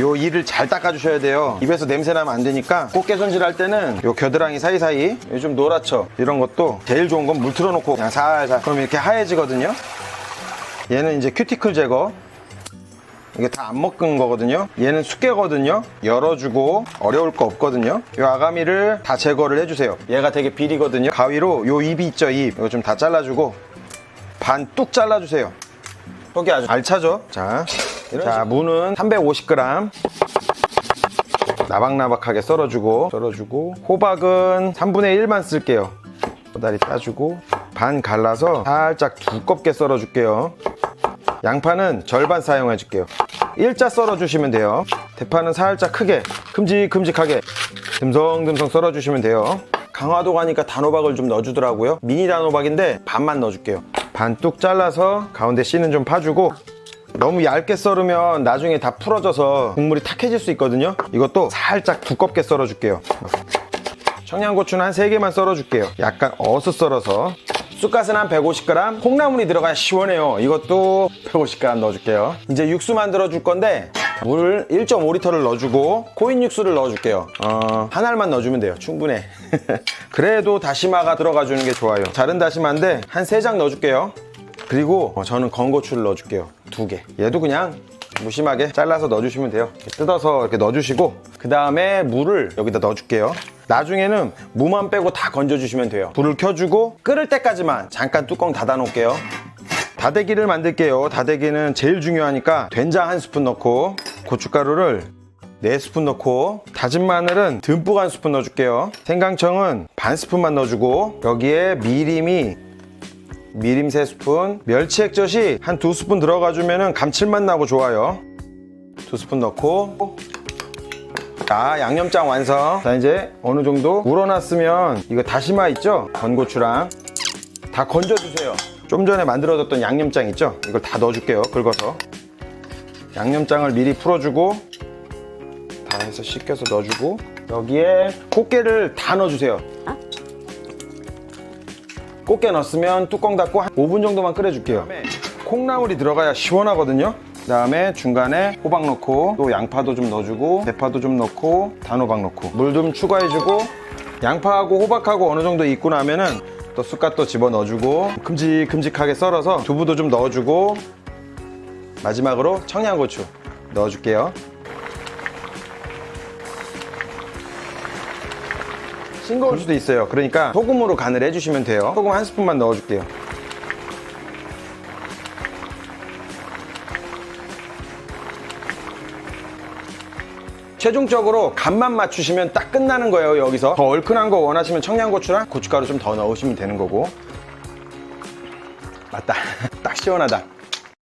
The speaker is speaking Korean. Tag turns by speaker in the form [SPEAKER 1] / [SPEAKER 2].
[SPEAKER 1] 요 이를 잘 닦아주셔야 돼요. 입에서 냄새 나면 안 되니까 꽃게 손질할 때는 요 겨드랑이 사이사이 요즘 노랗죠? 이런 것도 제일 좋은 건 물 틀어놓고 그냥 살살 그럼 이렇게 하얘지거든요. 얘는 이제 큐티클 제거. 이게 다 안 먹은 거거든요. 얘는 숙개거든요. 열어주고 어려울 거 없거든요. 요 아가미를 다 제거를 해주세요. 얘가 되게 비리거든요. 가위로 요 입이 있죠, 입. 이거 좀 다 잘라주고 반 뚝 잘라주세요. 속이 아주 알차죠? 자, 자 무는 350g. 나박나박하게 썰어주고 썰어주고 호박은 3분의 1만 쓸게요. 꼬다리 따주고 반 갈라서 살짝 두껍게 썰어줄게요. 양파는 절반 사용해 줄게요. 일자 썰어 주시면 돼요. 대파는 살짝 크게 큼직큼직하게 듬성듬성 썰어 주시면 돼요. 강화도 가니까 단호박을 좀 넣어주더라고요. 미니 단호박인데 반만 넣어줄게요. 반 뚝 잘라서 가운데 씨는 좀 파주고 너무 얇게 썰으면 나중에 다 풀어져서 국물이 탁해질 수 있거든요. 이것도 살짝 두껍게 썰어 줄게요. 청양고추는 한 3개만 썰어줄게요. 약간 어슷 썰어서. 쑥갓은 한 150g, 콩나물이 들어가야 시원해요. 이것도 150g 넣어줄게요. 이제 육수 만들어 줄 건데 물 1.5리터를 넣어주고 코인 육수를 넣어줄게요. 어, 한 알만 넣어주면 돼요. 충분해. 그래도 다시마가 들어가 주는 게 좋아요. 자른 다시마인데 한 3장 넣어줄게요. 그리고 어, 저는 건고추를 넣어줄게요. 두 개. 얘도 그냥 무심하게 잘라서 넣어주시면 돼요. 뜯어서 이렇게 넣어주시고 그 다음에 물을 여기다 넣어줄게요. 나중에는 무만 빼고 다 건져주시면 돼요. 불을 켜주고 끓을 때까지만 잠깐 뚜껑 닫아 놓을게요. 다대기를 만들게요. 다대기는 제일 중요하니까 된장 한 스푼 넣고 고춧가루를 4스푼 넣고 다진 마늘은 듬뿍 한 스푼 넣어줄게요. 생강청은 반 스푼만 넣어주고 여기에 미림이 미림 3스푼, 멸치 액젓이 한 2스푼 들어가주면 감칠맛 나고 좋아요. 2스푼 넣고. 자 양념장 완성. 자 이제 어느 정도 우러났으면 이거 다시마 있죠? 건고추랑. 다 건져주세요. 좀 전에 만들어뒀던 양념장 있죠? 이걸 다 넣어줄게요 긁어서. 양념장을 미리 풀어주고 다 해서 씻겨서 넣어주고 여기에 꽃게를 다 넣어주세요 꽃게 넣었으면 뚜껑 닫고 한 5분 정도만 끓여줄게요. 콩나물이 들어가야 시원하거든요. 그 다음에 중간에 호박 넣고 또 양파도 좀 넣어주고 대파도 좀 넣고 단호박 넣고 물 좀 추가해주고 양파하고 호박하고 어느 정도 익고 나면은 또 쑥갓도 집어 넣어주고 큼직큼직하게 썰어서 두부도 좀 넣어주고 마지막으로 청양고추 넣어줄게요. 싱거울 수도 있어요. 그러니까 소금으로 간을 해주시면 돼요. 소금 한 스푼만 넣어줄게요. 최종적으로 간만 맞추시면 딱 끝나는 거예요, 여기서. 더 얼큰한 거 원하시면 청양고추랑 고춧가루 좀 더 넣으시면 되는 거고. 맞다. 딱 시원하다.